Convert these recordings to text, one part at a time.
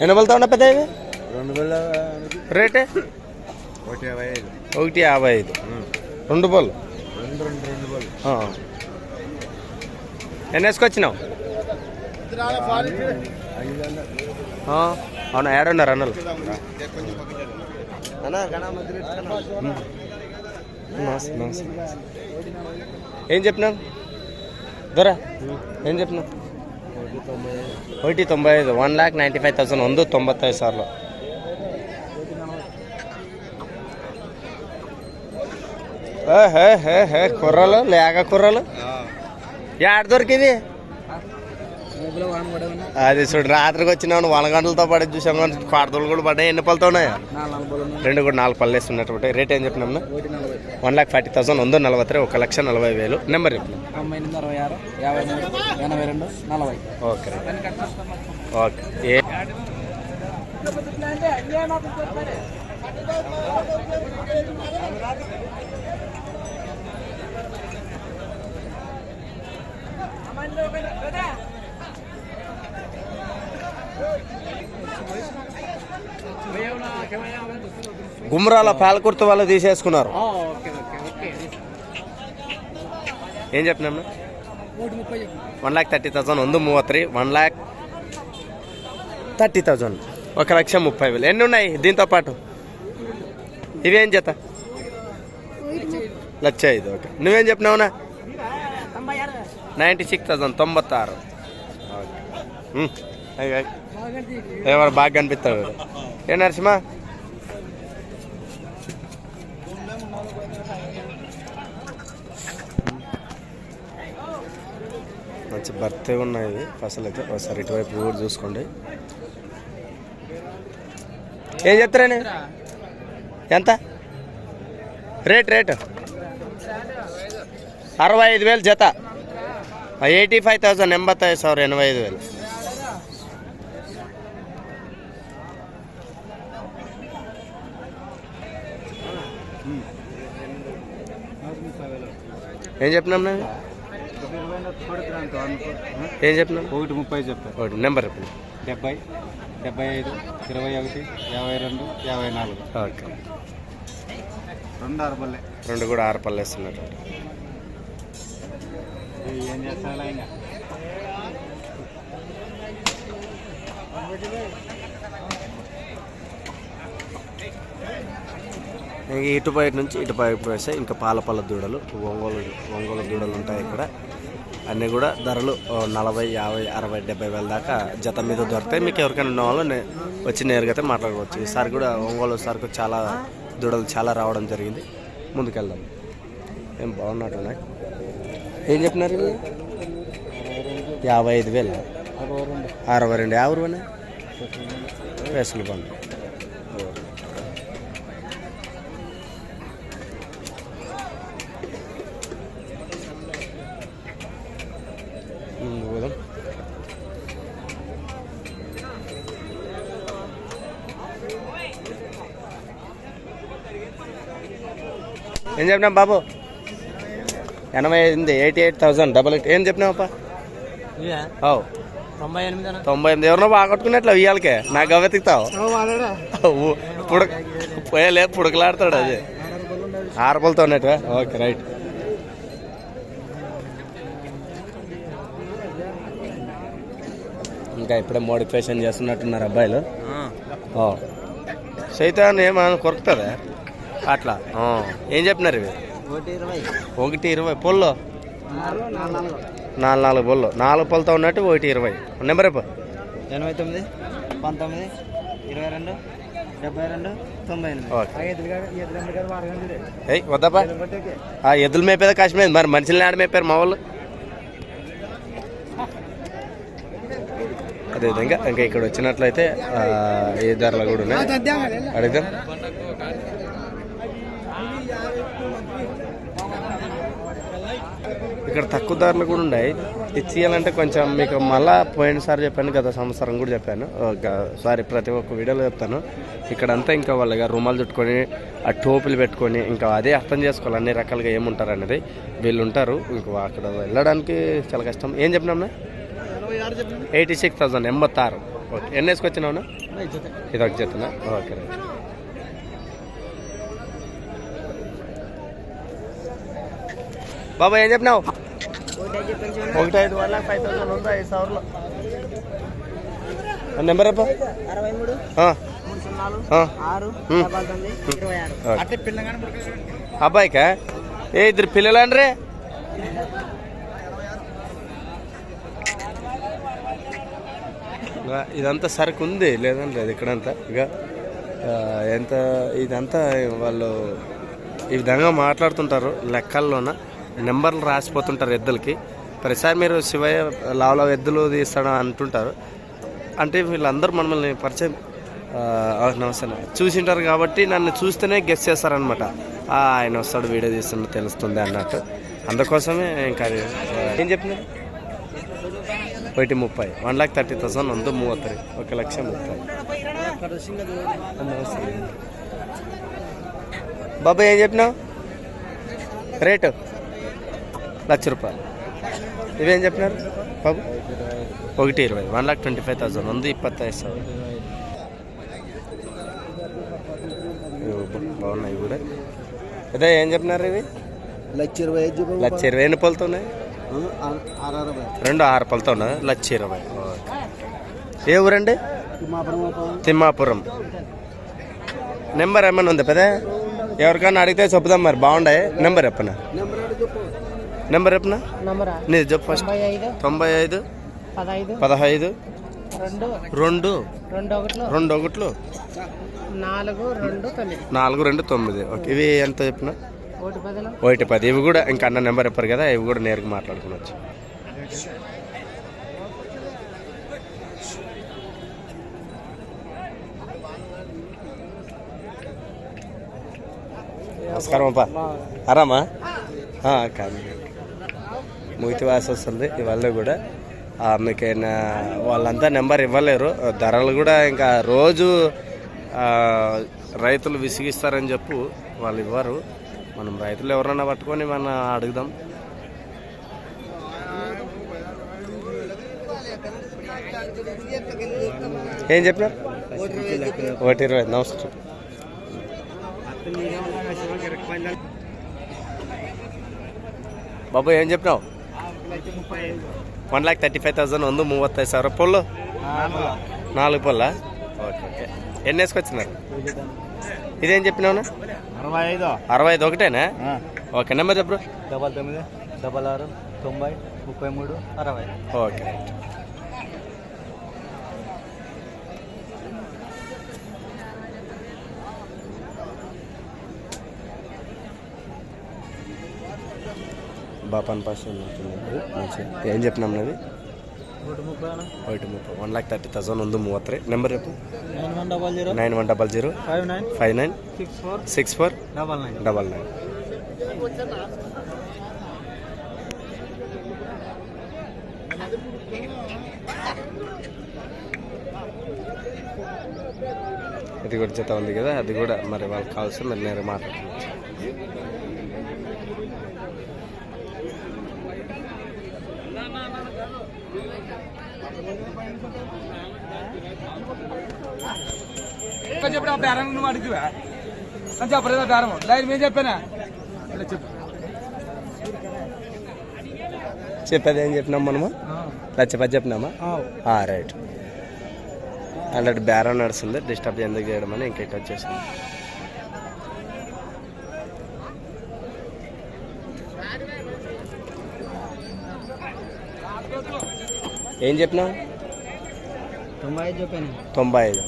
ఎన్ని పలుతా ఉన్నా పెద్ద ఇవి రెండు వేల రేటే? ఒకటి యాభై ఐదు. ఒకటి యాభై ఐదు. రెండు పళ్ళు రెండు రెండు రెండు ఆ. ఎన్ని వేసుకొచ్చినావు? అవునా ఏడున్నారు అన్నలు. ఏం చెప్పినావు? దొరా? ఏం చెప్పినావు? ఒకటి తొంభై ఐదు ఒకటి తొంభై ఐదు one lakh ninety five thousand ಒಂದು ತೊಂಬತ್ತೈದು ಸಾವಿರ ఏ, హే హే హే కుర్రలు లేక కుర్రలు ఏడ దొరికివి అది చూడు రాత్రికి వచ్చినాను వనగంటలతో పడి చూసాం కానీ కొడతలు కూడా పడ్డాయి. ఎన్ని పళ్ళతో ఉన్నాయా? రెండు కూడా నాలుగు పళ్ళు వేస్తున్నట్టు రేట్ ఏం చెప్పినాం వన్ ల్యాక్ ఫార్టీ థౌసండ్ వంద నలభై త్రీ ఒక లక్ష నలభై వేలు. Number okay. ఓకే. ఏ? గుమ్రాల పాలకుర్తి వాళ్ళు తీసేసుకున్నారు. ఏం చెప్పినాం వన్ ల్యాక్ థర్టీ థౌసండ్ ఉంది మూవ three one lakh thirty thousand ఒక లక్ష ముప్పై వేలు. ఎన్ని ఉన్నాయి? దీంతో పాటు. ఇవేం చేత లక్ష ఐదు ఓకే. నువ్వేం చెప్పినావునా? నైంటీ సిక్స్ థౌసండ్ తొంభై ఆరు ఓకే ఎవరు బాగా కనిపిస్తావు ఏ నరసింహ? మంచి బర్త్ ఉన్నాయి. అసలు అయితే ఒకసారి ఇటువైపు కూడా చూసుకోండి. ఏం చెప్తారని ఎంత? Rate rate. అరవై ఐదు వేలు జత. ఎయిటీ ఫైవ్ థౌసండ్ ఎంబత్తై సార్ ఎనభై ఐదు వేలు. ఏం చెప్పినాం నేను ఏం చెప్పినాం ఒకటి ముప్పై చెప్తా ఒకటి నెంబర్ చెప్పండి డెబ్బై డెబ్బై ఐదు ఇరవై ఒకటి యాభై రెండు యాభై నాలుగు. ఓకే. రెండు అరబల్లే రెండు కూడా ఆరు పళ్ళు వేస్తున్నారు. ఏం చేస్తా ఇంకా ఇంక ఇటు నుంచి ఇటు బయట వేస్తే ఇంకా పాల పళ్ళ దూడలు ఒంగోలు ఒంగోలు దూడలు ఉంటాయి ఇక్కడ. అన్నీ కూడా ధరలు నలభై యాభై అరవై డెబ్బై వేల దాకా జత మీద దొరుకుతాయి. మీకు ఎవరికైనా ఉన్న వాళ్ళు వచ్చి నేరుగా అయితే మాట్లాడుకోవచ్చు. ఈసారి కూడా ఒంగోలు సరుకు చాలా దూడలు చాలా రావడం జరిగింది. ముందుకెళ్దాం. ఏం బాగున్నట్టున్నాయి ఏం చెప్పినారు? యాభై ఐదు వేలు. అరవై రెండు. యాభై రూపాయలు? పేసులు బండి ముందు పోదాం ఏం చెప్పినాం బాబు? ఎనభై ఐదు eighty eight thousand double eight. ఏం చెప్పినావప్పా ఓ తొంభై ఎనిమిది తొంభై ఎనిమిది ఎవరినో బాగొట్టుకున్నట్లు ఇయ్యాలకే. నాకు గవెతికుతావు పుడక పోయలే పుడకలాడతాడు అది. ఆరపలతో ఉన్నట్టు ఓకే రైట్. ఇంకా ఇప్పుడే మోడిఫికేషన్ చేస్తున్నట్టున్నారు అబ్బాయిలు. ఓ సైతాన్ ఏమైనా కొరుకుతుందా అట్లా. ఏం చెప్పినారు ఇవి? ఒకటి ఇరవై. పొల్లో? నాలుగు నాలుగు పొల్లు. నాలుగు పొలతో ఉన్నట్టు ఒకటి ఇరవై. నెంబర్ ఎనభై తొమ్మిది పంతొమ్మిది ఇరవై రెండు డెబ్బై రెండు తొంభై ఎనిమిది. ఓకే. ఏయ్ వద్దపా ఆ ఎద్దులు మేపేదా కష్టమే మరి మనుషుల్ని ఆడ మేపారు మా వాళ్ళు? అదేవిధంగా ఇంకా ఇక్కడ వచ్చినట్లయితే ఏ ధరలు కూడా ఉన్నాయి. అడుగుదాం. ఇక్కడ తక్కువ ధరలు కూడా ఉన్నాయి. ఇచ్చేయాలంటే కొంచెం మీకు మళ్ళా పోయినసారి చెప్పాను గత సంవత్సరం కూడా చెప్పాను. సారీ ప్రతి ఒక్క వీడియోలో చెప్తాను. ఇక్కడంతా ఇంకా వాళ్ళగా రుమాలు చుట్టుకొని ఆ టోపులు పెట్టుకొని ఇంకా అదే అర్థం చేసుకోవాలి అన్ని రకాలుగా ఏముంటారు అనేది. వీళ్ళు ఉంటారు ఇంకా అక్కడ వెళ్ళడానికి చాలా కష్టం. ఏం చెప్పినాం ఎయిటీ సిక్స్ థౌసండ్ ఎంబత్ ఆరు. ఓకే ఎన్ని వేసుకొచ్చినావునా ఇది ఒక జతనా ఓకే రైట్. బాబా ఏం చెప్పినావు? ఒకటి ఐదు వన్ లాక్ ఫైవ్ థౌసండ్ ఉందా? ఐదు సవర్లో నెంబర్ అప్ప అరవై మూడు. అబ్బాయికా? ఏ ఇద్దరు పిల్లలు అండ్రే ఇంకా ఇదంతా సరుకు ఉంది లేదండి లేదు ఇక్కడంతా. ఇక ఎంత ఇదంతా వాళ్ళు ఈ విధంగా మాట్లాడుతుంటారు లెక్కల్లోన. నెంబర్లు రాసిపోతుంటారు ఎద్దులకి. ప్రతిసారి మీరు శివయ్య లావలా ఎద్దులు తీస్తాడు అంటుంటారు. అంటే వీళ్ళందరూ మమ్మల్ని పరిచయం నమస్తే చూసింటారు కాబట్టి నన్ను చూస్తేనే గెస్ చేస్తారనమాట ఆయన వస్తాడు వీడియో తీస్తున్నా తెలుస్తుంది అన్నట్టు. అందుకోసమే ఇంకా ఏం చెప్పిన ఒకటి ముప్పై. వన్ ల్యాక్ థర్టీ థౌసండ్ వంద మూవత్తరి. ఒక లక్ష ముప్పై. బాబాయ్ ఏం చెప్పినావు? రేటు? లక్ష రూపాయలు. ఇవేం చెప్పినారు? బాబు? ఒకటి ఇరవై. One lakh twenty five thousand. ఉంది ఇప్పత్తైదు బాగున్నాయి కూడా. అదే ఏం చెప్పినారు ఇవి? లక్ష ఇరవై లక్ష ఇరవై ఎన్ని పళ్ళతో ఉన్నాయి రెండు ఆరు పళ్ళతో ఉన్నాయి లక్ష ఇరవై. ఏ ఊరండి? తిమ్మాపురం. నెంబర్ ఏమైనా ఉంది పదే ఎవరికైనా అడిగితే చెప్పుదాం మరి. బాగుండే నెంబర్ చెప్పనా? నెంబర్ చెప్పనా? నంబరా నీది చెప్పు ఫస్ట్ తొంభై ఐదు. పదహైదు. రెండు. రెండు. ఒకట్లు. నాలుగు రెండు తొమ్మిది. ఓకే ఇవి ఎంత చెప్పిన? ఒకటి పది. ఇవి కూడా ఇంకా అన్న నెంబర్ చెప్పారు కదా ఇవి కూడా నేరుగా మాట్లాడుకోవచ్చు. నమస్కారం అప్ప. ఆరామా? ఆ, కాదు వస్తుంది. ఇవాళ కూడా ఆ, మీకైనా వాళ్ళంతా నెంబర్ ఇవ్వలేరు. ధరలు కూడా ఇంకా రోజు రైతులు విసిగిస్తారని చెప్పు వాళ్ళు ఇవ్వరు. మనం రైతులు ఎవరన్నా పట్టుకొని మనం అడుగుదాం. ఏం చెప్పినారు? ఒకటి ఇరవై నమస్కారం బాబు ఏం చెప్పినావు? one lakh thirty five thousand ಒಂದು ಮೂವತ್ತೈದು ಸಾವಿರ ಪೊಲ್ಲು నాలుగు పొల్ల ఓకే ఓకే ఎన్ని వేసుకొచ్చినారు ఇదేం చెప్పినావునా అరవై ఐదు అరవై ఐదు ఒకటేనా ఓకే నెంబర్ చెప్పు డబల్ తొమ్మిది డబల్ ఆరు తొంభై ముప్పై మూడు అరవై ఓకే బాపాన్ పాస్ మంచి ఏం చెప్పినాం నది ఒకటి ముప్పై వన్ ల్యాక్ థర్టీ థౌసండ్ ఉంది మూవత్రే. నెంబర్ చెప్పు. Nine one double zero five nine six four double nine double nine ఇది కూడా చేత ఉంది కదా అది కూడా మరి వాళ్ళకి కావాల్సి మరి నేను మాట్లాడుతున్నాను మాట్లాడుకోవచ్చు చెప్పిన బేరం నువ్వు అడిగివా? అని చెప్పలేదు బేరం? లైన్ మేము చెప్పానా? చెప్పు. చెప్పేది ఏం చెప్పినాం మనము? లచ్చ పది చెప్పినామా? రైట్. ఆల్రెడీ బేరం నడుస్తుంది డిస్టర్బ్ ఎందుకు చేయడం అని ఇంకెట్ వచ్చేసింది. ఏం చెప్పినావు? తొంభై ఐదు చెప్పాను. తొంభై ఐదు.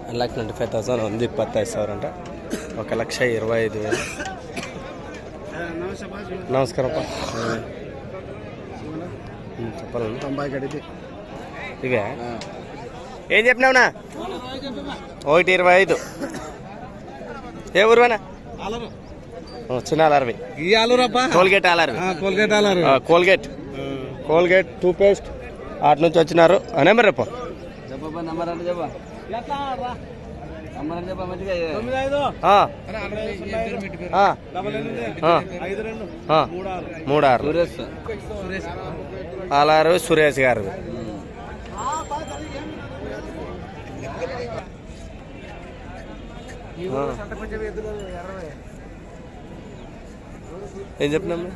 one lakh twenty five thousand ಒಂದು ಇಪ್ಪತ್ತೈದು ಸಾವಿರ ಅಂತ ఒక లక్ష ఇరవై ఐదు వేలు నమస్కారం చెప్పాలండి తొంభై గడిపి ఇవే ఏం చెప్పినావునా ఒకటి ఇరవై ఐదు ఏ ఊరువేనా చిన్న అలర్వి ఈ ఆలూరప్ప Colgate అలర్వి Colgate Aluru Colgate. Colgate toothpaste అటు నుంచి వచ్చినారు. నెంబర్ రేపు నెంబర్ అంటే చెప్పా. మూడారు అలారు సురేష్. గారు ఏం చెప్పినాము?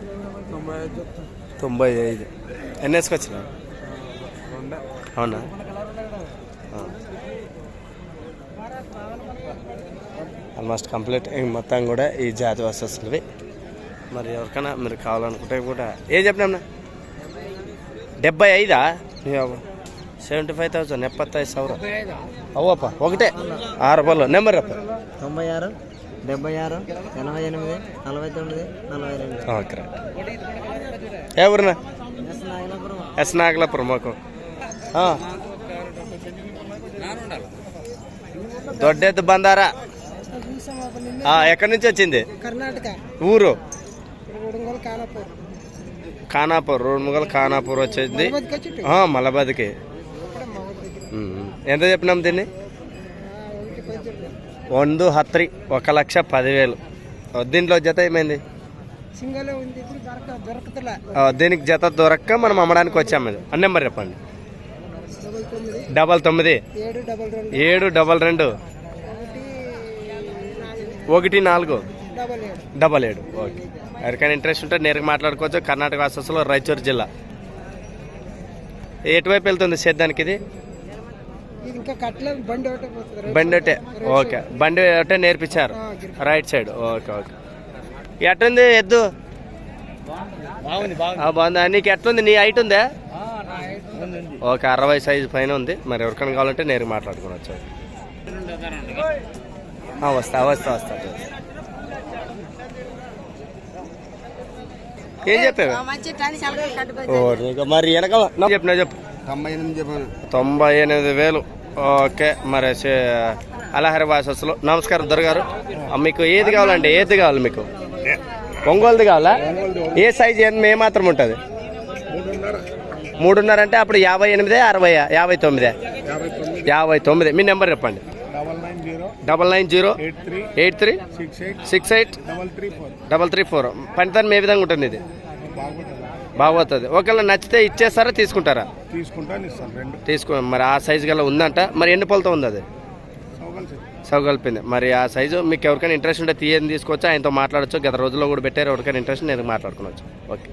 తొంభై ఐదు. ఎన్ఎస్కి వచ్చిన అవునా? Almost complete. మొత్తం కూడా ఈ జాతి వస్తున్నవి మరి ఎవరికైనా మీరు కావాలనుకుంటే కూడా. ఏం చెప్పినా డెబ్బై ఐదా? సెవెంటీ ఫైవ్ థౌసండ్ ಎಪ್ಪತ್ತೈದು ಸಾವಿರ అవ్వప్ప ఒకటే. ఆరు పళ్ళు. నెంబర్ అప్ప తొంభై ఆరు డెబ్బై ఆరు ఎనభై ఎనిమిది నలభై తొమ్మిది నలభై రెండు. ఎవరినా ఎస్ నాగలాపురం. ఎస్ మాకు. దొడ్డెద్దు బందారా? ఎక్కడి నుంచి వచ్చింది? ఊరు? ఖానాపూర్ రోడ్ముగల్ ఖానాపూర్ వచ్చింది. మలబాద్కి ఎంత చెప్పినాం దీన్ని? వంద హత్రి ఒక లక్ష పదివేలు. దీంట్లో జత ఏమైంది? దీనికి జత దొరక్క మనం అమ్మడానికి వచ్చాము ఆ నెంబర్ చెప్పండి. డబల్ తొమ్మిది. ఏడు డబల్ రెండు. ఒకటి నాలుగు. డబల్ ఏడు. ఓకే. ఎవరికైనా ఇంట్రెస్ట్ ఉంటే నేరుగా మాట్లాడుకోవచ్చు. కర్ణాటక వాసస్సులో రాయచూరు జిల్లా. ఎటువైపు వెళ్తుంది సేద్యానికి ఇది? బండి ఒకటే పోతుంది బండి ఒకటే. ఓకే. బండి ఒకటే నేర్పించారు. Right side. Okay okay. ఎట్టుంది ఎద్దు? ఆ, బాగుందా? నీకు ఎట్లుంది? నీ హైట్ ఉందా? ఓకే అరవై సైజు పైన ఉంది. మరి ఎవరికైనా కావాలంటే నేరుగా మాట్లాడుకోవచ్చు ఆ, వస్తా వస్తా వస్తా. ఏం చెప్పావు మరి వెనక చెప్పినా చెప్పు. తొంభై ఎనిమిది చెప్పాను. తొంభై ఎనిమిది వేలు. ఓకే మరి అలహరి వాసస్సులో. నమస్కారం దొరగారు. మీకు ఏది కావాలండి? ఏది కావాలి మీకు? ఒంగోలుది కావాలా? ఏ సైజ్ ఏ మాత్రం ఉంటుంది? మూడున్నర అంటే అప్పుడు యాభై ఎనిమిదే అరవై యాభై తొమ్మిది? యాభై తొమ్మిది. మీ నెంబర్ చెప్పండి. Double nine zero eight three six eight double three four. పనితనం ఏ విధంగా ఉంటుంది ఇది? బాగోతుంది ఒకవేళ నచ్చితే ఇచ్చేస్తారా తీసుకుంటారా? తీసుకో మరి ఆ సైజు గల ఉందంట. మరి ఎన్ని పళ్ళతో ఉంది అది? సౌకల్పింది మరి ఆ సైజు మీకు ఎవరికైనా ఇంట్రెస్ట్ ఉంటే తీయని తీసుకోవచ్చు. ఆయనతో మాట్లాడచ్చు. గత రోజుల్లో కూడా పెట్టారు. ఎవరికైనా ఇంట్రెస్ట్ నేను మాట్లాడుకోవచ్చు ఓకే.